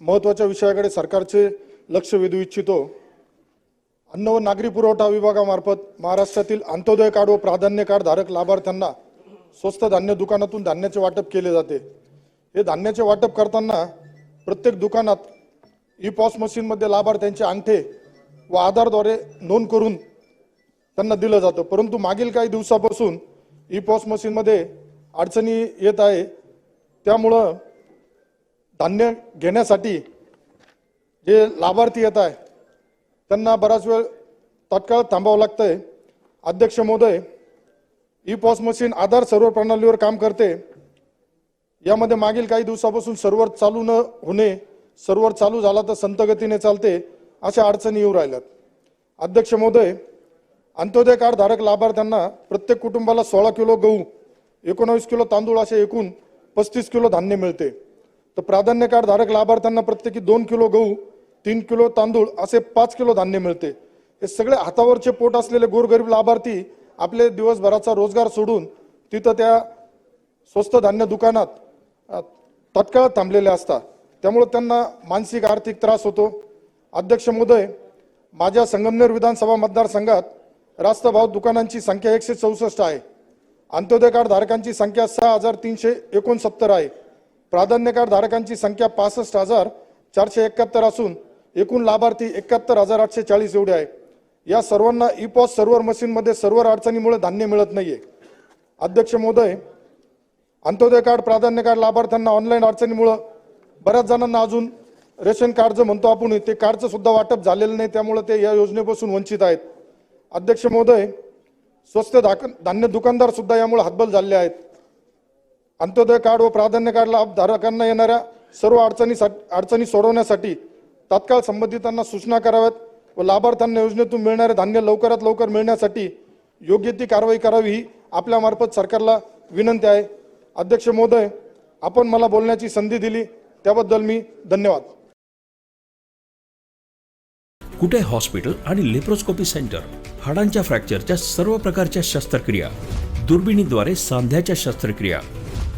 महत्त्वाच्या विषयाकडे सरकारचे लक्ष वेधू इच्छितो. अन्न व नागरी पुरवठा विभागामार्फत महाराष्ट्रातील अंत्योदय कार्ड व प्राधान्य कार्ड धारक लाभार्थ्यांना स्वस्त धान्य दुकानातून धान्याचे वाटप केले जाते. हे धान्याचे वाटप करताना प्रत्येक दुकानात ई पॉस मशीनमध्ये लाभार्थ्यांचे अंगठे व आधारद्वारे नोंद करून त्यांना दिलं जातं. परंतु मागील काही दिवसापासून ई पॉस मशीनमध्ये अडचणी येत आहे. त्यामुळं धान्य घेण्यासाठी जे लाभार्थी येत आहे त्यांना बराच वेळ तात्काळ थांबावं लागतंय. अध्यक्ष महोदय e POS machine Aadhaar server प्रणालीवर काम करते. यामध्ये मागील काही दिवसापासून सर्व्हर चालू न होणे सर्व्हर चालू झाला तर संतगतीने चालते अशा अडचणी येऊ राहिल्यात. अध्यक्ष महोदय अंत्योदय कार्डधारक लाभार्थ्यांना प्रत्येक कुटुंबाला सोळा किलो गहू एकोणावीस किलो तांदूळ असे एकूण पस्तीस किलो धान्य मिळते. तर प्राधान्य कार्ड धारक लाभार्थ्यांना प्रत्येकी दोन किलो गहू तीन किलो तांदूळ असे पाच किलो धान्य मिळते. हे सगळे हातावरचे पोट असलेले गोरगरीब लाभार्थी आपले दिवसभराचा रोजगार सोडून तिथं त्या स्वस्त धान्य दुकानात तत्काळ थांबलेले असतात. त्यामुळे त्यांना मानसिक आर्थिक त्रास होतो. अध्यक्ष महोदय माझ्या संगमनेर विधानसभा मतदारसंघात रास्त भाव दुकानांची संख्या एकशे चौसष्ट आहे. अंत्योदय कार्ड धारकांची संख्या सहा हजार तीनशे एकोणसत्तर आहे. प्राधान्य कार्ड धारकांची संख्या पासष्ट हजार चारशे एकाहत्तर असून एकूण लाभार्थी एकाहत्तर हजार आठशे चाळीस एवढे आहे या सर्वांना ई पॉस सर्व्हर मशीनमध्ये सर्व्हर अडचणीमुळे धान्य मिळत नाही आहे अध्यक्ष महोदय अंत्योदय कार्ड प्राधान्य कार्ड लाभार्थ्यांना ऑनलाईन अडचणीमुळं बऱ्याच जणांना अजून रेशन कार्ड जे म्हणतो आपण ते कार्डचं सुद्धा वाटप झालेलं नाही त्यामुळे ते या योजनेपासून वंचित आहेत. अध्यक्ष महोदय स्वस्त धाक धान्य दुकानदार सुद्धा यामुळे हतबल झाले आहेत. अंत्योदय कार्ड व प्राधान्य कार्ड लाभ धारकांना येणाऱ्या सर्व अडचणीसाठी अडचणी सोडवण्यासाठी तात्काळ संबंधितांना सूचना कराव्यात व लाभार्थ्यांना योजनेतून मिळणारे धान्य लवकरात लवकर मिळण्यासाठी योग्य ती कारवाई करावी ही आपल्यामार्फत सरकारला विनंती आहे. अध्यक्ष महोदय आपण मला बोलण्याची संधी दिली त्याबद्दल मी धन्यवाद. कुठे हॉस्पिटल आणि लेप्रोस्कोपी सेंटर? हाडांच्या फ्रॅक्चरच्या सर्व प्रकारच्या शस्त्रक्रिया दुर्बिणीद्वारे सांध्याच्या शस्त्रक्रिया